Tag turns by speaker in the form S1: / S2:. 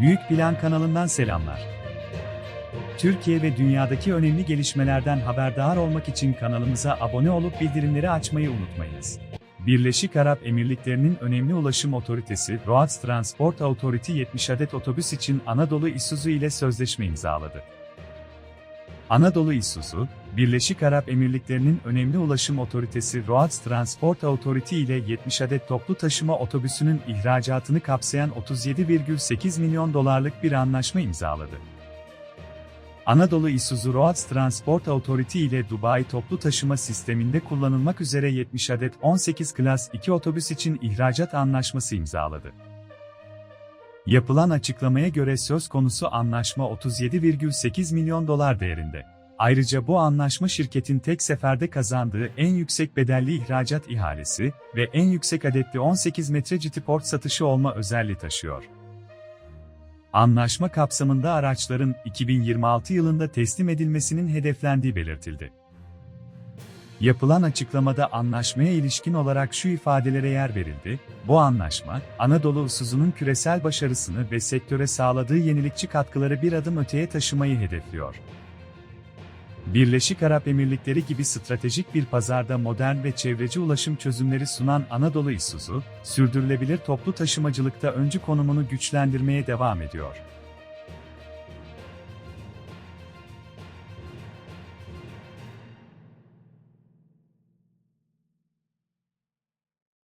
S1: Büyük Plan kanalından selamlar. Türkiye ve dünyadaki önemli gelişmelerden haberdar olmak için kanalımıza abone olup bildirimleri açmayı unutmayınız. Birleşik Arap Emirlikleri'nin önemli ulaşım otoritesi Roads Transport Authority 70 adet otobüs için Anadolu Isuzu ile sözleşme imzaladı. Anadolu Isuzu, Birleşik Arap Emirlikleri'nin önemli ulaşım otoritesi Roads Transport Authority ile 70 adet toplu taşıma otobüsünün ihracatını kapsayan 37,8 milyon dolarlık bir anlaşma imzaladı. Anadolu Isuzu Roads Transport Authority ile Dubai toplu taşıma sisteminde kullanılmak üzere 70 adet 18 klas 2 otobüs için ihracat anlaşması imzaladı. Yapılan açıklamaya göre söz konusu anlaşma 37,8 milyon dolar değerinde. Ayrıca bu anlaşma şirketin tek seferde kazandığı en yüksek bedelli ihracat ihalesi ve en yüksek adetli 18 metre port satışı olma özelliği taşıyor. Anlaşma kapsamında araçların 2026 yılında teslim edilmesinin hedeflendiği belirtildi. Yapılan açıklamada anlaşmaya ilişkin olarak şu ifadelere yer verildi. Bu anlaşma, Anadolu Isuzu'nun küresel başarısını ve sektöre sağladığı yenilikçi katkıları bir adım öteye taşımayı hedefliyor. Birleşik Arap Emirlikleri gibi stratejik bir pazarda modern ve çevreci ulaşım çözümleri sunan Anadolu Isuzu, sürdürülebilir toplu taşımacılıkta öncü konumunu güçlendirmeye devam ediyor.